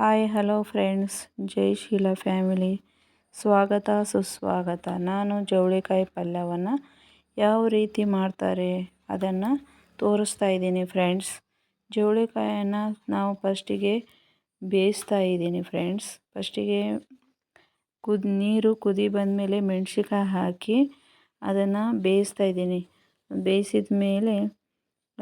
Hi hello friends Jai Sheela family ಸ್ವಾಗತ, ಸುಸ್ವಾಗತ. ನಾನು ಜವಳಿಕಾಯಿ ಪಲ್ಯವನ್ನು ಯಾವ ರೀತಿ ಮಾಡ್ತಾರೆ ಅದನ್ನು ತೋರಿಸ್ತಾ ಇದ್ದೀನಿ ಫ್ರೆಂಡ್ಸ್ ಜವಳಿಕಾಯನ್ನು ನಾವು ಫಸ್ಟಿಗೆ ಬೇಯಿಸ್ತಾ ಇದ್ದೀನಿ ಫ್ರೆಂಡ್ಸ್ ಫಸ್ಟಿಗೆ ಕುದ್, ನೀರು ಕುದಿ ಬಂದಮೇಲೆ ಮೆಣಸಿಕಾಯಿ ಹಾಕಿ ಅದನ್ನು ಬೇಯಿಸ್ತಾ ಇದ್ದೀನಿ. ಬೇಯಿಸಿದ ಮೇಲೆ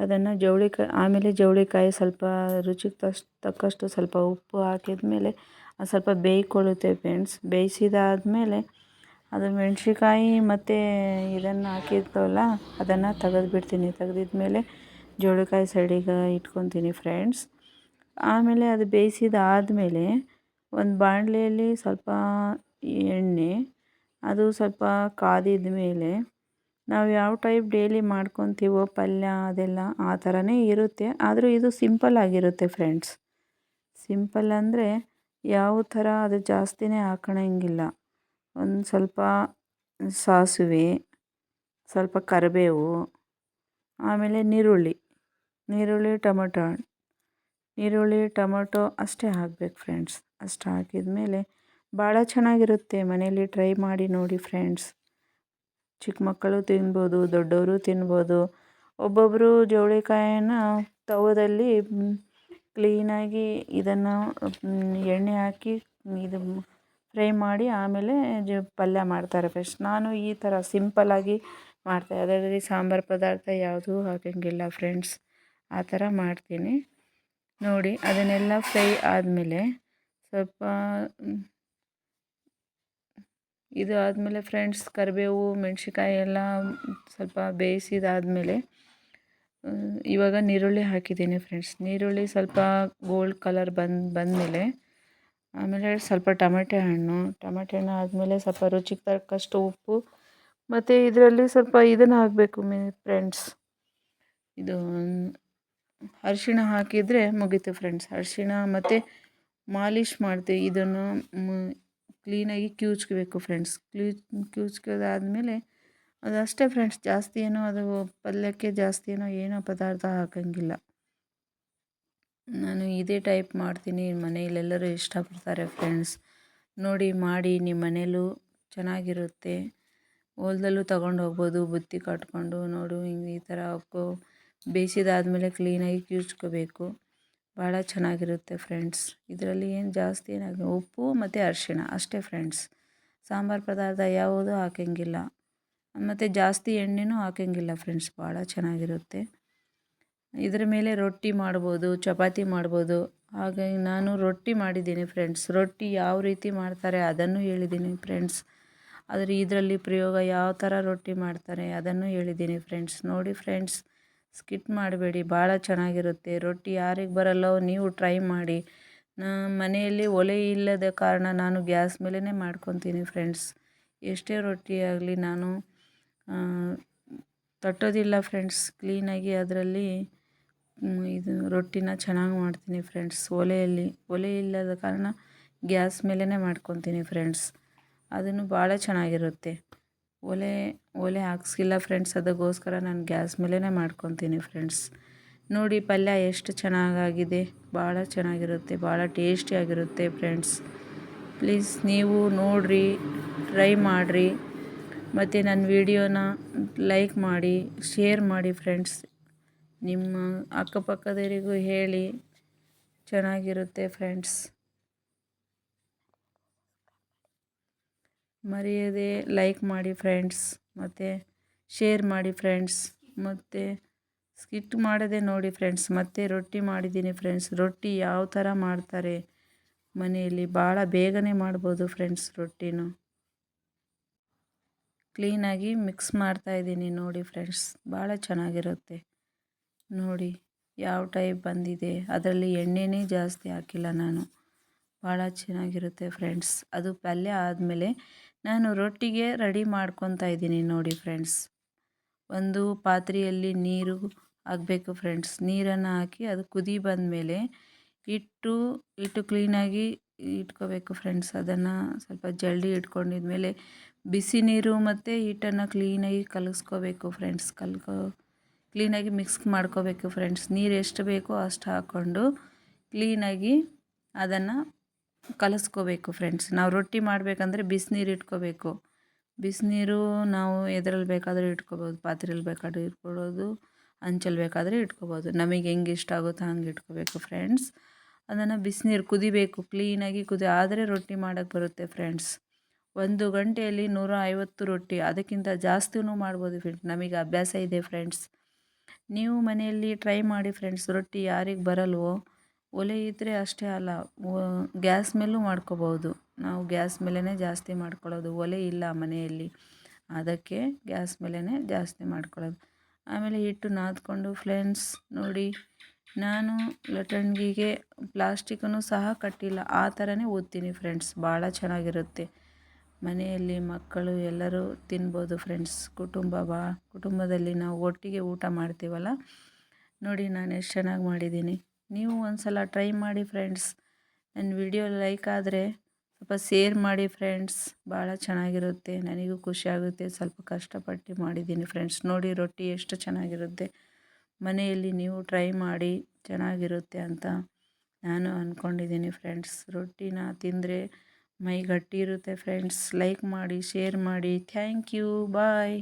ಅದನ್ನು ಜವಳಿಕಾಯಿ ಆಮೇಲೆ ಜವಳಿಕಾಯಿ ಸ್ವಲ್ಪ ರುಚಿಗೆ ತಸ್, ತಕ್ಕಷ್ಟು ಸ್ವಲ್ಪ ಉಪ್ಪು ಹಾಕಿದ ಮೇಲೆ ಅದು ಸ್ವಲ್ಪ ಬೇಯ್ಕೊಳ್ಳುತ್ತೆ ಫ್ರೆಂಡ್ಸ್ ಬೇಯಿಸಿದಾದ್ಮೇಲೆ ಅದು ಮೆಣಸಿನ್ಕಾಯಿ ಮತ್ತು ಇದನ್ನು ಹಾಕಿರ್ತವಲ್ಲ, ಅದನ್ನು ತೆಗೆದ್ಬಿಡ್ತೀನಿ. ತೆಗೆದಿದ್ಮೇಲೆ ಜೋಳಿಕಾಯಿ ಸೈಡಿಗೆ ಇಟ್ಕೊತೀನಿ ಫ್ರೆಂಡ್ಸ್ ಆಮೇಲೆ ಅದು ಬೇಯಿಸಿದಾದ್ಮೇಲೆ ಒಂದು ಬಾಣಲೆಯಲ್ಲಿ ಸ್ವಲ್ಪ ಎಣ್ಣೆ, ಅದು ಸ್ವಲ್ಪ ಕಾದಿದ ಮೇಲೆ ನಾವು ಯಾವ ಟೈಪ್ ಡೈಲಿ ಮಾಡ್ಕೊತೀವೋ ಪಲ್ಯ ಅದೆಲ್ಲ ಆ ಥರನೇ ಇರುತ್ತೆ. ಆದರೂ ಇದು ಸಿಂಪಲ್ ಆಗಿರುತ್ತೆ ಫ್ರೆಂಡ್ಸ್ ಸಿಂಪಲ್ ಅಂದರೆ ಯಾವ ಥರ ಅದು ಜಾಸ್ತಿನೇ ಹಾಕೊಳಂಗಿಲ್ಲ ಒಂದು ಸ್ವಲ್ಪ ಸಾಸಿವೆ, ಸ್ವಲ್ಪ ಕರಿಬೇವು, ಆಮೇಲೆ ನೀರುಳ್ಳಿ. ನೀರುಳ್ಳಿ, ಟೊಮೊಟೊ. ಈರುಳ್ಳಿ ಟೊಮೊಟೊ ಅಷ್ಟೇ ಹಾಕ್ಬೇಕು ಫ್ರೆಂಡ್ಸ್ ಅಷ್ಟು ಹಾಕಿದ ಮೇಲೆ ಭಾಳ ಚೆನ್ನಾಗಿರುತ್ತೆ ಮನೇಲಿ ಟ್ರೈ ಮಾಡಿ ನೋಡಿ ಫ್ರೆಂಡ್ಸ್ ಚಿಕ್ಕ ಮಕ್ಕಳು ತಿನ್ಬೋದು, ದೊಡ್ಡವರು ತಿನ್ಬೋದು. ಒಬ್ಬೊಬ್ಬರು ಜವಳಿಕಾಯನ್ನು ತವದಲ್ಲಿ ಕ್ಲೀನಾಗಿ ಇದನ್ನು ಎಣ್ಣೆ ಹಾಕಿ ಇದು ಫ್ರೈ ಮಾಡಿ ಆಮೇಲೆ ಜ, ಪಲ್ಯ ಮಾಡ್ತಾರೆ ಫಸ್ಟ್ ನಾನು ಈ ಥರ ಸಿಂಪಲ್ಲಾಗಿ ಮಾಡ್ತೆ. ಅದರಲ್ಲಿ ಸಾಂಬಾರು ಪದಾರ್ಥ ಯಾವುದೂ ಹಾಕೋಂಗಿಲ್ಲ ಫ್ರೆಂಡ್ಸ್ ಆ ಥರ ಮಾಡ್ತೀನಿ. ನೋಡಿ, ಅದನ್ನೆಲ್ಲ ಫ್ರೈ ಆದಮೇಲೆ ಸ್ವಲ್ಪ ಇದು ಆದಮೇಲೆ ಫ್ರೆಂಡ್ಸ್ ಕರಿಬೇವು ಮೆಣಸಿಕಾಯಿ ಎಲ್ಲ ಸ್ವಲ್ಪ ಬೇಯಿಸಿದಾದಮೇಲೆ ಇವಾಗ ನೀರುಳ್ಳಿ ಹಾಕಿದ್ದೀನಿ ಫ್ರೆಂಡ್ಸ್ ನೀರುಳ್ಳಿ ಸ್ವಲ್ಪ ಗೋಲ್ಡ್ ಕಲರ್ ಬಂದು, ಬಂದಮೇಲೆ, ಆಮೇಲೆ ಸ್ವಲ್ಪ ಟಮಾಟೆ ಹಣ್ಣು. ಟಮಾಟೆ ಹಣ್ಣು ಆದಮೇಲೆ ಸ್ವಲ್ಪ ರುಚಿಗೆ ತಕ್ಕಷ್ಟು ಉಪ್ಪು. ಮತ್ತು ಇದರಲ್ಲಿ ಸ್ವಲ್ಪ ಇದನ್ನು ಹಾಕಬೇಕು ಫ್ರೆಂಡ್ಸ್ ಇದು, ಅರಿಶಿಣ ಹಾಕಿದರೆ ಮುಗೀತು ಫ್ರೆಂಡ್ಸ್ ಅರಿಶಿಣ ಮತ್ತು ಮಾಲಿಷ್ ಮಾಡ್ತೀವಿ ಇದನ್ನು ಕ್ಲೀನಾಗಿ ಕಿವುಚ್ಕೋಬೇಕು ಫ್ರೆಂಡ್ಸ್. ಕ್ಲೀ ಕಿವುಚ್ಕೋದಾದ್ಮೇಲೆ ಅದು ಅಷ್ಟೇ ಫ್ರೆಂಡ್ಸ್, ಜಾಸ್ತಿ ಏನೋ ಅದು ಪಲ್ಯಕ್ಕೆ ಜಾಸ್ತಿ ಏನೋ ಏನೋ ಪದಾರ್ಥ ಹಾಕೋಂಗಿಲ್ಲ. ನಾನು ಇದೇ ಟೈಪ್ ಮಾಡ್ತೀನಿ ಮನೆಯಲ್ಲೆಲ್ಲರೂ ಇಷ್ಟಪಡ್ತಾರೆ ಫ್ರೆಂಡ್ಸ್. ನೋಡಿ, ಮಾಡಿ, ನಿಮ್ಮ ಮನೇಲೂ ಚೆನ್ನಾಗಿರುತ್ತೆ. ಹೊಲದಲ್ಲೂ ತಗೊಂಡು ಹೋಗ್ಬೋದು, ಬುತ್ತಿ ಕಟ್ಕೊಂಡು ನೋಡು, ಹಿಂಗೆ ಈ ಥರ ಬೇಯಿಸಿದಾದ್ಮೇಲೆ ಕ್ಲೀನಾಗಿ ಕಿವುಚ್ಕೋಬೇಕು ಭಾಳ ಚೆನ್ನಾಗಿರುತ್ತೆ ಫ್ರೆಂಡ್ಸ್ ಇದರಲ್ಲಿ ಏನು ಜಾಸ್ತಿ ಏನಾಗ ಉಪ್ಪು ಮತ್ತು ಅರಿಶಿಣ ಅಷ್ಟೇ ಫ್ರೆಂಡ್ಸ್ ಸಾಂಬಾರು ಪದಾರ್ಥ ಯಾವುದೂ ಹಾಕೋಂಗಿಲ್ಲ. ಮತ್ತು ಜಾಸ್ತಿ ಎಣ್ಣೆನೂ ಹಾಕೋಂಗಿಲ್ಲ ಫ್ರೆಂಡ್ಸ್ ಭಾಳ ಚೆನ್ನಾಗಿರುತ್ತೆ. ಇದರ ಮೇಲೆ ರೊಟ್ಟಿ ಮಾಡ್ಬೋದು, ಚಪಾತಿ ಮಾಡ್ಬೋದು. ಹಾಗಾಗಿ ನಾನು ರೊಟ್ಟಿ ಮಾಡಿದ್ದೀನಿ ಫ್ರೆಂಡ್ಸ್ ರೊಟ್ಟಿ ಯಾವ ರೀತಿ ಮಾಡ್ತಾರೆ ಅದನ್ನು ಹೇಳಿದ್ದೀನಿ ಫ್ರೆಂಡ್ಸ್ ಆದರೆ ಇದರಲ್ಲಿ ಪ್ರಯೋಗ ಯಾವ ಥರ ರೊಟ್ಟಿ ಮಾಡ್ತಾರೆ ಅದನ್ನು ಹೇಳಿದ್ದೀನಿ ಫ್ರೆಂಡ್ಸ್ ನೋಡಿ ಫ್ರೆಂಡ್ಸ್ ಸ್ಕಿಟ್ ಮಾಡಬೇಡಿ, ಭಾಳ ಚೆನ್ನಾಗಿರುತ್ತೆ. ರೊಟ್ಟಿ ಯಾರಿಗೆ ಬರಲ್ಲೋ ನೀವು ಟ್ರೈ ಮಾಡಿ. ಮನೆಯಲ್ಲಿ ಒಲೆ ಇಲ್ಲದ ಕಾರಣ ನಾನು ಗ್ಯಾಸ್ ಮೇಲೇ ಮಾಡ್ಕೊತೀನಿ ಫ್ರೆಂಡ್ಸ್ ಎಷ್ಟೇ ರೊಟ್ಟಿ ಆಗಲಿ ನಾನು ತಟ್ಟೋದಿಲ್ಲ ಫ್ರೆಂಡ್ಸ್ ಕ್ಲೀನಾಗಿ ಅದರಲ್ಲಿ ಇದು ರೊಟ್ಟಿನ ಚೆನ್ನಾಗಿ ಮಾಡ್ತೀನಿ ಫ್ರೆಂಡ್ಸ್ ಒಲೆಯಲ್ಲಿ, ಒಲೆ ಇಲ್ಲದ ಕಾರಣ ಗ್ಯಾಸ್ ಮೇಲೇ ಮಾಡ್ಕೊತೀನಿ ಫ್ರೆಂಡ್ಸ್ ಅದನ್ನು ಭಾಳ ಚೆನ್ನಾಗಿರುತ್ತೆ. ಒಲೆ ಒಲೆ ಹಾಕ್ಸಿಲ್ಲ ಫ್ರೆಂಡ್ಸ್ ಅದಕ್ಕೋಸ್ಕರ ನಾನು ಗ್ಯಾಸ್ ಮೇಲೇ ಮಾಡ್ಕೊತೀನಿ ಫ್ರೆಂಡ್ಸ್ ನೋಡಿ ಪಲ್ಯ ಎಷ್ಟು ಚೆನ್ನಾಗಾಗಿದೆ. ಭಾಳ ಚೆನ್ನಾಗಿರುತ್ತೆ, ಭಾಳ ಟೇಸ್ಟಿಯಾಗಿರುತ್ತೆ ಫ್ರೆಂಡ್ಸ್ ಪ್ಲೀಸ್ ನೀವು ನೋಡಿರಿ ಟ್ರೈ ಮಾಡಿರಿ. ಮತ್ತು ನನ್ನ ವಿಡಿಯೋನ ಲೈಕ್ ಮಾಡಿ ಶೇರ್ ಮಾಡಿ ಫ್ರೆಂಡ್ಸ್ ನಿಮ್ಮ ಅಕ್ಕಪಕ್ಕದವರಿಗೂ ಹೇಳಿ, ಚೆನ್ನಾಗಿರುತ್ತೆ ಫ್ರೆಂಡ್ಸ್ ಮರೆಯದೆ ಲೈಕ್ ಮಾಡಿ ಫ್ರೆಂಡ್ಸ್ ಮತ್ತು ಶೇರ್ ಮಾಡಿ ಫ್ರೆಂಡ್ಸ್ ಮತ್ತು ಸ್ಕಿಟ್ ಮಾಡದೆ ನೋಡಿ ಫ್ರೆಂಡ್ಸ್ ಮತ್ತೆ ರೊಟ್ಟಿ ಮಾಡಿದ್ದೀನಿ ಫ್ರೆಂಡ್ಸ್ ರೊಟ್ಟಿ ಯಾವ ಥರ ಮಾಡ್ತಾರೆ ಮನೆಯಲ್ಲಿ? ಭಾಳ ಬೇಗನೆ ಮಾಡ್ಬೋದು ಫ್ರೆಂಡ್ಸ್ ರೊಟ್ಟಿನೂ. ಕ್ಲೀನಾಗಿ ಮಿಕ್ಸ್ ಮಾಡ್ತಾಯಿದ್ದೀನಿ ನೋಡಿ ಫ್ರೆಂಡ್ಸ್ ಭಾಳ ಚೆನ್ನಾಗಿರುತ್ತೆ. ನೋಡಿ ಯಾವ ಟೈಪ್ ಬಂದಿದೆ? ಅದರಲ್ಲಿ ಎಣ್ಣೆನೇ ಜಾಸ್ತಿ ಹಾಕಿಲ್ಲ ನಾನು. ಭಾಳ ಚೆನ್ನಾಗಿರುತ್ತೆ ಫ್ರೆಂಡ್ಸ್ ಅದು ಪಲ್ಯ ಆದಮೇಲೆ ನಾನು ರೊಟ್ಟಿಗೆ ರೆಡಿ ಮಾಡ್ಕೊತಾ ಇದ್ದೀನಿ ನೋಡಿ ಫ್ರೆಂಡ್ಸ್ ಒಂದು ಪಾತ್ರೆಯಲ್ಲಿ ನೀರು ಆಗಬೇಕು ಫ್ರೆಂಡ್ಸ್ ನೀರನ್ನು ಹಾಕಿ ಅದು ಕುದಿ ಬಂದಮೇಲೆ ಹಿಟ್ಟು ಹಿಟ್ಟು ಕ್ಲೀನಾಗಿ ಇಟ್ಕೋಬೇಕು ಫ್ರೆಂಡ್ಸ್ ಅದನ್ನು ಸ್ವಲ್ಪ ಜಲ್ಡಿ ಇಟ್ಕೊಂಡಿದ್ಮೇಲೆ ಬಿಸಿ ನೀರು ಮತ್ತು ಹಿಟ್ಟನ್ನು ಕ್ಲೀನಾಗಿ ಕಲಸ್ಕೋಬೇಕು ಫ್ರೆಂಡ್ಸ್ ಕಲ್ಕೊ ಕ್ಲೀನಾಗಿ ಮಿಕ್ಸ್ ಮಾಡ್ಕೋಬೇಕು ಫ್ರೆಂಡ್ಸ್ ನೀರು ಎಷ್ಟು ಬೇಕೋ ಅಷ್ಟು ಹಾಕ್ಕೊಂಡು ಕ್ಲೀನಾಗಿ ಅದನ್ನು ಕಲಸ್ಕೋಬೇಕು ಫ್ರೆಂಡ್ಸ್ ನಾವು ರೊಟ್ಟಿ ಮಾಡಬೇಕಂದ್ರೆ ಬಿಸಿನೀರು ಇಟ್ಕೋಬೇಕು. ಬಿಸಿನೀರು ನಾವು ಎದ್ರಲ್ಲಿ ಬೇಕಾದರೂ ಇಟ್ಕೋಬೋದು ಪಾತ್ರೆಯಲ್ಲಿ ಬೇಕಾದರೂ ಇಟ್ಕೊಳ್ಳೋದು ಹಂಚಲ್ಲಿ ಬೇಕಾದರೆ ಇಟ್ಕೋಬೋದು. ನಮಗೆ ಹೆಂಗೆ ಇಷ್ಟ ಆಗುತ್ತೋ ಹಂಗೆ ಇಟ್ಕೋಬೇಕು ಫ್ರೆಂಡ್ಸ್ ಅದನ್ನು ಬಿಸಿನೀರು ಕುದಿಬೇಕು ಕ್ಲೀನಾಗಿ ಕುದಿ, ಆದರೆ ರೊಟ್ಟಿ ಮಾಡೋಕ್ಕೆ ಬರುತ್ತೆ ಫ್ರೆಂಡ್ಸ್ ಒಂದು ಗಂಟೆಯಲ್ಲಿ ನೂರ ಐವತ್ತು ರೊಟ್ಟಿ, ಅದಕ್ಕಿಂತ ಜಾಸ್ತಿನೂ ಮಾಡ್ಬೋದು ಫ್ರೆಂಡ್ಸ್ ನಮಗೆ ಅಭ್ಯಾಸ ಇದೆ ಫ್ರೆಂಡ್ಸ್ ನೀವು ಮನೆಯಲ್ಲಿ ಟ್ರೈ ಮಾಡಿ ಫ್ರೆಂಡ್ಸ್ ರೊಟ್ಟಿ ಯಾರಿಗೆ ಬರಲ್ವೋ ಒಲೆ ಇದ್ದರೆ ಅಷ್ಟೇ ಅಲ್ಲ ಗ್ಯಾಸ್ ಮೇಲೂ ಮಾಡ್ಕೋಬೋದು. ನಾವು ಗ್ಯಾಸ್ ಮೇಲೇ ಜಾಸ್ತಿ ಮಾಡ್ಕೊಳ್ಳೋದು, ಒಲೆ ಇಲ್ಲ ಮನೆಯಲ್ಲಿ. ಅದಕ್ಕೆ ಗ್ಯಾಸ್ ಮೇಲೇ ಜಾಸ್ತಿ ಮಾಡ್ಕೊಳ್ಳೋದು. ಆಮೇಲೆ ಹಿಟ್ಟು ನಾದ್ಕೊಂಡು ಫ್ರೆಂಡ್ಸ್ ನೋಡಿ, ನಾನು ಲಟಣ್ಗಿಗೆ ಪ್ಲಾಸ್ಟಿಕ್ಕನ್ನು ಸಹ ಕಟ್ಟಿಲ್ಲ, ಆ ಥರನೇ ಓದ್ತೀನಿ ಫ್ರೆಂಡ್ಸ್, ಭಾಳ ಚೆನ್ನಾಗಿರುತ್ತೆ. ಮನೆಯಲ್ಲಿ ಮಕ್ಕಳು ಎಲ್ಲರೂ ತಿನ್ಬೋದು ಫ್ರೆಂಡ್ಸ್, ಕುಟುಂಬ ಬಾ, ಕುಟುಂಬದಲ್ಲಿ ನಾವು ಒಟ್ಟಿಗೆ ಊಟ ಮಾಡ್ತೀವಲ್ಲ? ನೋಡಿ ನಾನು ಎಷ್ಟು ಚೆನ್ನಾಗಿ ಮಾಡಿದ್ದೀನಿ. ನೀವು ಒಂದು ಸಲ ಟ್ರೈ ಮಾಡಿ ಫ್ರೆಂಡ್ಸ್ ನನ್ನ ವಿಡಿಯೋ ಲೈಕ್ ಆದರೆ ಸ್ವಲ್ಪ ಶೇರ್ ಮಾಡಿ ಫ್ರೆಂಡ್ಸ್ ಭಾಳ ಚೆನ್ನಾಗಿರುತ್ತೆ. ನನಗೂ ಖುಷಿಯಾಗುತ್ತೆ ಸ್ವಲ್ಪ ಕಷ್ಟಪಟ್ಟು ಮಾಡಿದ್ದೀನಿ ಫ್ರೆಂಡ್ಸ್ ನೋಡಿ ರೊಟ್ಟಿ ಎಷ್ಟು ಚೆನ್ನಾಗಿರುತ್ತೆ. ಮನೆಯಲ್ಲಿ ನೀವು ಟ್ರೈ ಮಾಡಿ ಚೆನ್ನಾಗಿರುತ್ತೆ ಅಂತ ನಾನು ಅಂದ್ಕೊಂಡಿದ್ದೀನಿ ಫ್ರೆಂಡ್ಸ್ ರೊಟ್ಟಿನ ತಿಂದರೆ ಮೈ ಗಟ್ಟಿ ಇರುತ್ತೆ ಫ್ರೆಂಡ್ಸ್ ಲೈಕ್ ಮಾಡಿ ಶೇರ್ ಮಾಡಿ. Thank you bye